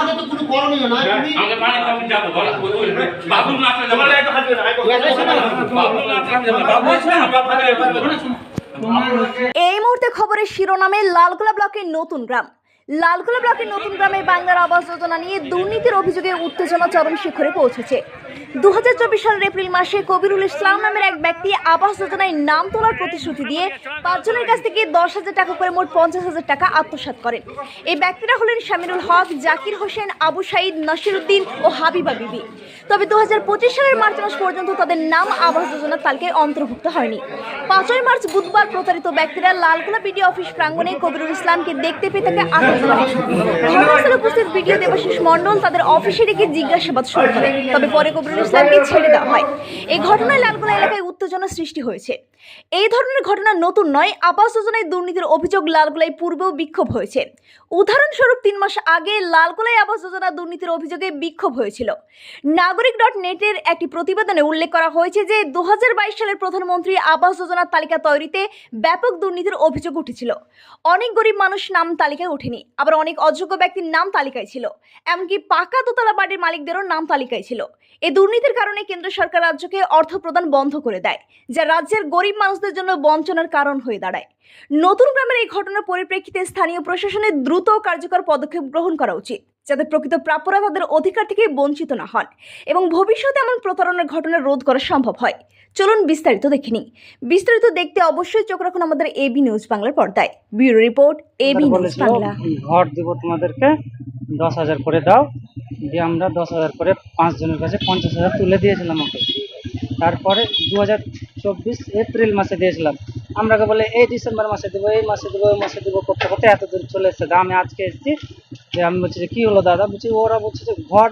তোমাদের তো কোনো করণীয় নয় তুমি আমাকে মানে আমি যাব বাবুল না আসলে বলে না। বাবুল না এই কথা বাবুল না। বাবু আসলে আমি যাব না। এই মুহূর্তে খবরের শিরোনামে লালগোলা ব্লকের নতুন গ্রাম লালগোলা ব্লকের নতুন গ্রামে বাংলার আবাস যোজনা নিয়ে দুর্নীতির অভিযোগে উত্তেজনা চরম শিখরে পৌঁছেছে অন্তর্ভুক্ত হয়নি। পাঁচই মার্চ বুধবার প্রতারিত ব্যক্তিরা লালগোলা বিডিও অফিস প্রাঙ্গণে কবিরুল ইসলামকে দেখতে পেয়ে তাকে আটক করে উপস্থিত বিডিও দেবাশিস মণ্ডল তাদের অফিসে রেখে জিজ্ঞাসাবাদ শুরু করে তবে পরে কবিরুল ইসলামকে ছেড়ে দেওয়া হয়। এই ঘটনায় লালগোলা এলাকায় উত্তেজনা সৃষ্টি হয়েছে। এই ধরনের ঘটনা নতুন নয়। আবাস যোজনায় দুর্নীতির অভিযোগ লালগোলায় পূর্বেও বিক্ষোভ হয়েছে। উদাহরণস্বরূপ তিন মাস আগে লালগোলায় আবাস যোজনা দুর্নীতির অভিযোগে বিক্ষোভ হয়েছিল। নাগরিক ডট নেটের একটি প্রতিবেদনে উল্লেখ করা হয়েছে যে, দুহাজার বাইশ সালের প্রধানমন্ত্রী আবাস যোজনার তালিকা তৈরিতে ব্যাপক দুর্নীতির অভিযোগ উঠেছিল। অনেক গরিব মানুষ নাম তালিকায় ওঠেনি, আবার অনেক অযোগ্য ব্যক্তির নাম তালিকায় ছিল। এমনকি পাকা দোতলা বাড়ির মালিকদেরও নাম তালিকায় ছিল। এই দুর্নীতির কারণে কেন্দ্র সরকার রাজ্যকে অর্থ প্রদান বন্ধ করে দেয়, যা রাজ্যের গরিব মানুষদের জন্য বঞ্চনার কারণ হয়ে দাঁড়ায়। নতুন গ্রামের এই ঘটনার পরিপ্রেক্ষিতে স্থানীয় প্রশাসনের দ্রুত কার্যকর পদক্ষেপ গ্রহণ করা উচিত যাতে প্রকৃত প্রাপ্যরা তাদের অধিকার থেকে বঞ্চিত না হন এবং ভবিষ্যতে এমন প্রতারণার ঘটনা রোধ করা সম্ভব হয়। চলুন বিস্তারিত দেখে নিই। বিস্তারিত দেখতে অবশ্যই চোখ রাখুন আমাদের এবি নিউজ বাংলার পর্দায়। Bureau report AB news Bangla ঘর দিব তোমাদেরকে দশ হাজার করে দাও দিয়ে আমরা দশ হাজার করে পাঁচজনের কাছে পঞ্চাশ হাজার তুলে দিয়েছিলাম ওকে। তারপরে দু হাজার চব্বিশ এপ্রিল মাসে দিয়েছিলাম। আমরাকে বলে, এই ডিসেম্বর মাসে দেবো, এই মাসে দেবো, এই মাসে দেবো, করতে করতে এত দূর চলে এসছে। আমি আজকে এসেছি যে আমি বলছি যে, কী হলো দাদা? বলছি, ওরা বলছে যে, ঘর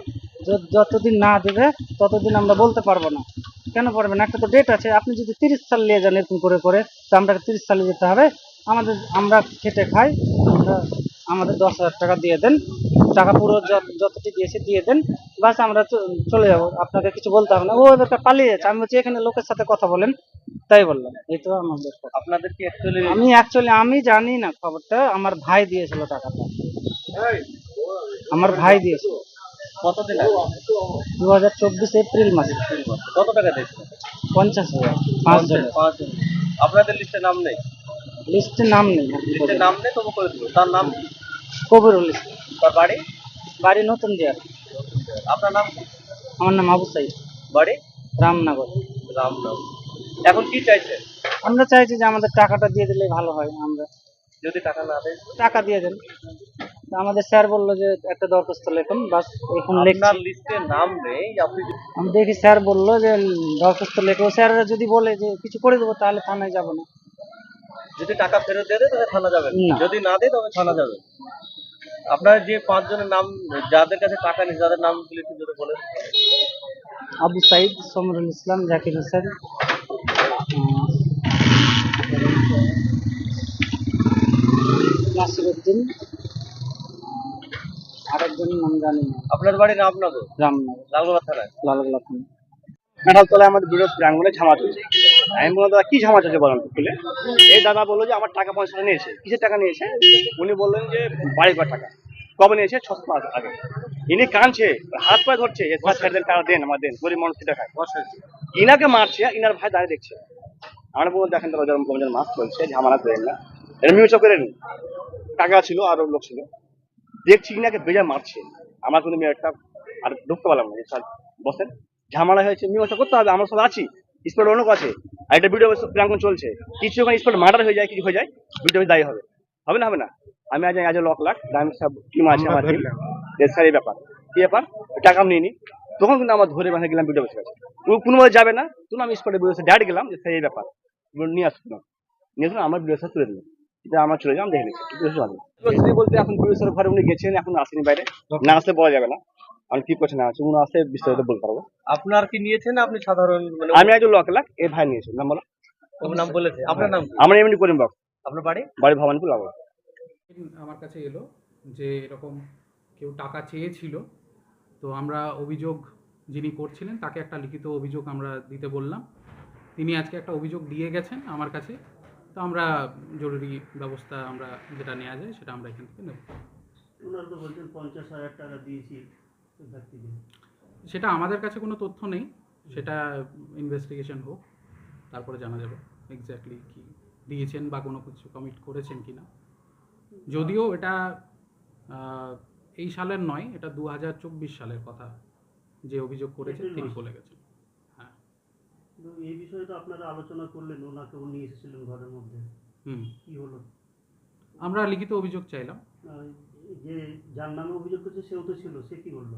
যতদিন না দেবে, ততদিন আমরা বলতে পারব না। কেন পারবে না? একটা তো ডেট আছে। আপনি যদি তিরিশ সাল নিয়ে যান এরকম করে করে, তো আমরা তিরিশ সালে যেতে হবে। আমাদের, আমরা খেটে খাই, আমরা, আমাদের দশ হাজার টাকা দিয়ে দেন। টাকা পুরো যত- যতটি দিয়েছে দিয়ে দেন। বাস আমরা চলে যাব। আপনাকে কিছু বলতে হবে না। ও এবার পালিয়ে যাচ্ছে। আমি বলছি এখানে লোকের সাথে কথা বলেন। তাই বললাম। এই তো আমাদের। আপনাদের কি অ্যাকচুয়ালি আমি অ্যাকচুয়ালি আমি জানি না খবরটা। আমার ভাই দিয়েছিল টাকাটা। আমার ভাই দিয়েছিল। কতদিন আগে? দু হাজার চব্বিশ এপ্রিল মাসে। কত টাকা দিয়েছেন পঞ্চাশ হাজার। পাঁচ জন আপনাদের লিস্টে নাম নেই? লিস্টে নাম নেই। লিস্টে নাম নেই তবু করে দিল তার নাম? কবিরুল ইসলাম। তার বাড়ি? বাড়ি নতুন দিয়ার আপনার নাম আমার নাম আবু সাইদ। বাড়ি? রামনগর। রামনাম এখন কি চাইছেন? আমরা চাইছি যে আমাদের টাকাটা দিয়ে দিলে ভালো হয় আমরা। যদি টাকা না দেয় টাকা দিয়ে দেন। তো আমাদের স্যার বলল যে একটা দরখাস্ত লেখুন বাস এখন আপনার লিস্টে নাম নেই আপনি আমি দেখি স্যার বলল যে দরখাস্ত লেখো। স্যাররা যদি বলে যে কিছু করে দেবো তাহলে থানায় যাব না। যদি টাকা ফেরত দিয়ে দেয় তবে থানা যাবে। যদি না দেয় তবে থানা যাবেন। আপনার যে পাঁচজনের নাম যাদের কাছে টাকা নেই যাদের নাম গুলি একটু যদি বলেন। আবু সাইদ সমরুল ইসলাম জাকির হোসেন। নাসিরুদ্দিন আরেকজনের নাম জানি না। আপনার বাড়ি রামনগর? রামনগর। লালগোলা থানায়? লালগোলা থানা। মেটালতলায় আমাদের বিরোধ প্রাঙ্গনে ঝামা চলছে আমি বললাম, দাদা, কি ঝামা চলছে বলেন খুলে? এই দাদা বলল যে, আমার টাকা পয়সা নিয়েছে। কিসের টাকা নিয়েছে? উনি বললেন যে বাড়ি ঘর টাকা। কবে নিয়েছে? ছ মাস আগে। ইনি কাঁদছে, হাত পায়ে ধরছে দেন, টাকা দেন, আমার দেন, গরিব মানুষ খেটে খায়। ইনাকে মারছে, ইনার ভাই দাঁড়িয়ে দেখছে। আমরা বললাম, দেখেন তো রমজান রমজান মাস চলছে ঝামেলা করেন না। এটা মিউচক করেন। টাকা ছিল, আরও লোক ছিল। দেখছি ইনাকে বেজা মারছে। আমার কোনো মেয়েটা আর ঢুকতে পারলাম না। স্যার বসেন। ঝামেলা হয়েছে মীমাংসা করতে হবে, আমরা সব আছি। স্পট অনেক আছে। আর একটা ভিডিও প্রাঙ্গন চলছে। কিছু যখন স্পট মার্ডার হয়ে যায় কিছু হয়ে যায় ভিডিও দায়ী হবে। হবে না হবে না। আমি আজ আজ লক লাখ দামি সব টিম আছে আমার টিম স্যার এই ব্যাপার। কি ব্যাপার? টাকা আমি নিইনি। তখন কিন্তু আমার ধরে বাঁধা গেলাম ভিডিও গেছে ও কোনোভাবে যাবে না। তখন আমি স্পটে বসে ডাইরেক্ট গেলাম যে স্যার এই ব্যাপার নিয়ে আসুন নিয়ে আসুন আমার ভিডিও তুলে দিলাম। এটা আমার চলে যাম দেখে নিচ্ছি। কিছু কিছু বলতে এখন পুলিশের ঘরে উনি গেছেন এখন আসেনি বাইরে। না আসলে বলা যাবে না। আমি কি করছে না আছে উনি আসলে বিস্তারিত বলতে পারব। আপনার কি নিয়েছেন? আপনি সাধারণ মানে আমি একজন লক লাখ এ ভাই নিয়েছি নাম বলো। ওর নাম বলেছে। আপনার নাম? আমরা এমনি করিম বাবু আপনার বাড়ি? বাড়ি ভবানীপুর লাগল আমার কাছে এলো যে এরকম কেউ টাকা চেয়েছিল তো আমরা অভিযোগ যিনি করছিলেন তাকে একটা লিখিত অভিযোগ আমরা দিতে বললাম। তিনি আজকে একটা অভিযোগ দিয়ে গেছেন আমার কাছে তো আমরা জরুরি ব্যবস্থা আমরা যেটা নেওয়া যায় সেটা আমরা এখান থেকে নেব। ওনারা তো বলছেন পঞ্চাশ হাজার টাকা দিয়েছি। সেটা আমাদের কাছে কোনো তথ্য নেই। সেটা ইনভেস্টিগেশন হোক তারপরে জানা যাবে এক্স্যাক্টলি কি দিয়েছেন বা কোনো কিছু কমিট করেছেন কি না যদিও এটা এই সালের নয় এটা দু হাজার চব্বিশ সালের কথা। যে অভিযোগ করেছেন তিনি। বলে গেছেন। হ্যাঁ। এই বিষয়ে তো আপনারা আলোচনা করলেন ওনাকেও নিয়ে এসেছিলেন ঘরের মধ্যে। হুম। কি হলো? আমরা লিখিত অভিযোগ চাইলাম। যে যার নামে অভিযোগ করছে, সেও তো ছিল, সে কি বলল?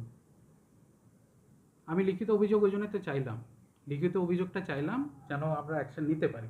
আমি লিখিত অভিযোগ ওই তো চাইলাম। লিখিত অভিযোগটা চাইলাম যেন আমরা অ্যাকশন নিতে পারি।